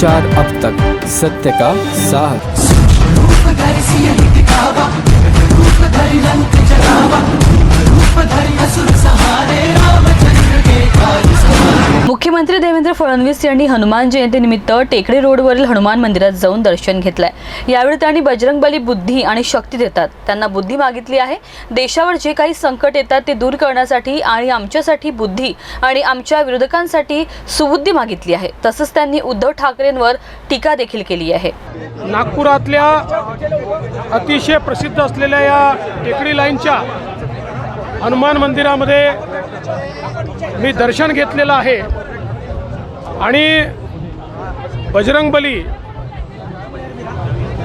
चार अब तक सत्य का साथ मुख्यमंत्री देवेंद्र फडणवीस यांनी हनुमान जयंतीनिमित्त टेकडी रोडवरील हनुमान मंदिरात जाऊन दर्शन घेतलंय. यावेळी त्यांनी बजरंगबली बुद्धी आणि शक्ती देतात. त्यांना बुद्धी मागितली आहे. देशावर जे काही संकट येतात ते दूर करण्यासाठी आणि आमच्यासाठी बुद्धी आणि आमच्या विरोधकांसाठी सुबुद्धी मागितली आहे. तसंच त्यांनी उद्धव ठाकरेंवर टीका देखील केली आहे. नागपुरातल्या अतिशय प्रसिद्ध असलेल्या या टेकडी लाईनच्या हनुमान मंदिरामध्ये मी दर्शन घेतलेलं आहे. आणि बजरंगबली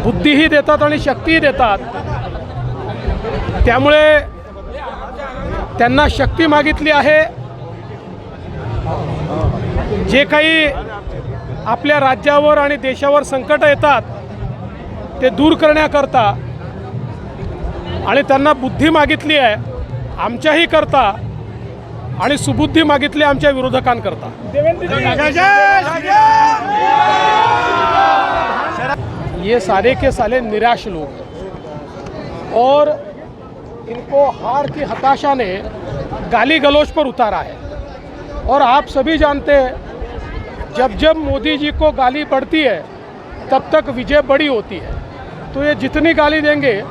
बुद्धीही देतात आणि शक्तीही देतात. त्यामुळे त्यांना शक्ती मागितली आहे. जे काही आपल्या राज्यावर आणि देशावर संकट येतात ते दूर करण्याकरता आणि त्यांना बुद्धी मागितली आहे आमच्याही करता सुबुद्धी मागितली आमच्या विरोधकांकरता. ये सारे के सारे निराश लोग हैं। और इनको हार की हताशा ने गाली गलोच पर उतारा है। और आप सभी जानते हैं, जब जब मोदी जी को गाली पड़ती है, तब तक विजय बड़ी होती है। तो ये जितनी गाली देंगे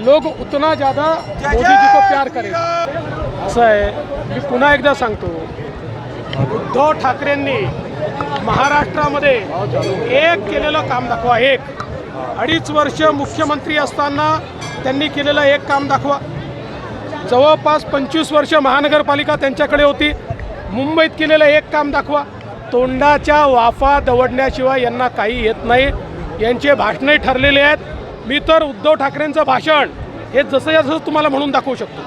लोग उतना ज़्यादा मोदी जी को प्यार करेंगे असं आहे मी पुन्हा एकदा सांगतो उद्धव ठाकरेंनी महाराष्ट्रामध्ये एक केलेलं काम दाखवा एक। अडीच वर्ष मुख्यमंत्री असताना त्यांनी केलेलं एक काम दाखवा। जवळपास पंचवीस वर्ष महानगरपालिका त्यांच्याकडे होती। मुंबईत केलेलं एक काम दाखवा। तोंडाच्या वाफा दवडण्याशिवाय यांना काही येत नाही। यांचे भाषणंही ठरलेले आहेत। मी तर उद्धव ठाकरेंचं भाषण हे जसं जसं तुम्हाला म्हणून दाखवू शकतो.